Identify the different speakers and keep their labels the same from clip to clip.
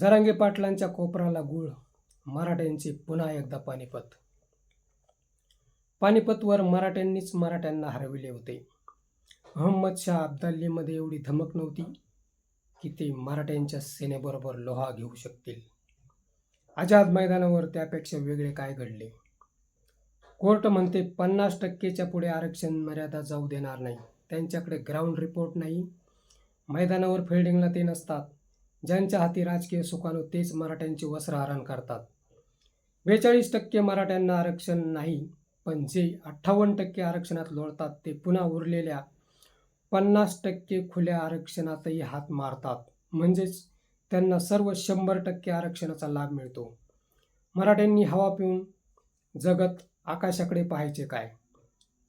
Speaker 1: जरांगे पाटलांच्या कोपराला गुळ मराठ्यांचे पुन्हा एकदा पानिपत. पानिपतवर मराठ्यांनीच मराठ्यांना हरविले होते. अहमद शाह अब्दालीमध्ये एवढी धमक नव्हती की ते मराठ्यांच्या सेनेबरोबर लोहा घेऊ शकतील. आझाद मैदानावर त्यापेक्षा वेगळे काय घडले? कोर्ट म्हणते पन्नास टक्केच्या पुढे आरक्षण मर्यादा जाऊ देणार नाही. त्यांच्याकडे ग्राउंड रिपोर्ट नाही. मैदानावर फिल्डिंगला ते नसतात. ज्यांच्या हाती राजकीय सुखानो तेच मराठ्यांचे वस्त्रहरण करतात. बेचाळीस टक्के मराठ्यांना आरक्षण नाही पण जे अठ्ठावन्न टक्के आरक्षणात लोळतात ते पुन्हा उरलेल्या पन्नास टक्के खुल्या आरक्षणातही हात मारतात. म्हणजेच त्यांना सर्व शंभर टक्के आरक्षणाचा लाभ मिळतो. मराठ्यांनी हवा पिऊन जगत आकाशाकडे पाहायचे काय?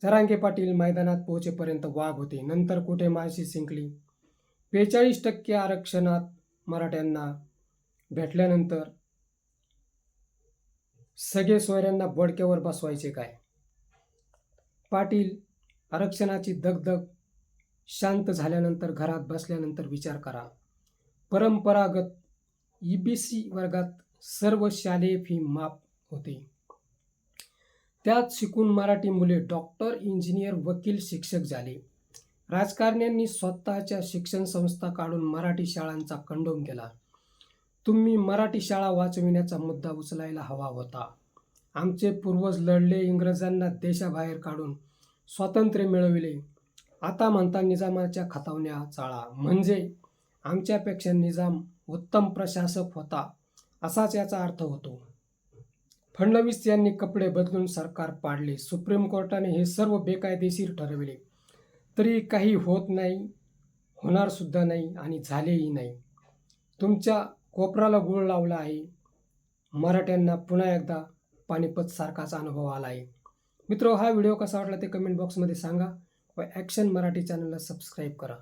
Speaker 1: जरांगे पाटील मैदानात पोहोचेपर्यंत वाघ होते. नंतर कुठे माशी शिंकली? बेचाळीस टक्के आरक्षणात मराठ्यांना भेटल्यानंतर सगळे सोयऱ्यांना बडक्यावर बसवायचे काय? पाटील आरक्षणाची दगदग शांत झाल्यानंतर घरात बसल्यानंतर विचार करा. परंपरागत ई बी सी वर्गात सर्व शालेय फी माफ होते. त्यात शिकून मराठी मुले डॉक्टर इंजिनियर वकील शिक्षक झाले. राजकारण्यांनी स्वतःच्या शिक्षण संस्था काढून मराठी शाळांचा कंडोम केला. तुम्ही मराठी शाळा वाचविण्याचा मुद्दा उचलायला हवा होता. आमचे पूर्वज लढले इंग्रजांना देशाबाहेर काढून स्वातंत्र्य मिळविले. आता म्हणता निजामाच्या खतावण्या चाळा. म्हणजे आमच्यापेक्षा निजाम उत्तम प्रशासक होता असाच याचा अर्थ होतो. फडणवीस यांनी कपडे बदलून सरकार पाडले. सुप्रीम कोर्टाने हे सर्व बेकायदेशीर ठरविले. तरी काही होत नाही होणारसुद्धा नाही आणि झालेही नाही. तुमच्या कोपराला गुळ लावला आहे. मराठ्यांना पुन्हा एकदा पानिपतसारखाच अनुभव आला आहे. मित्र हा व्हिडिओ कसा वाटला ते कमेंट बॉक्समध्ये सांगा व ॲक्शन मराठी चॅनलला सबस्क्राईब करा.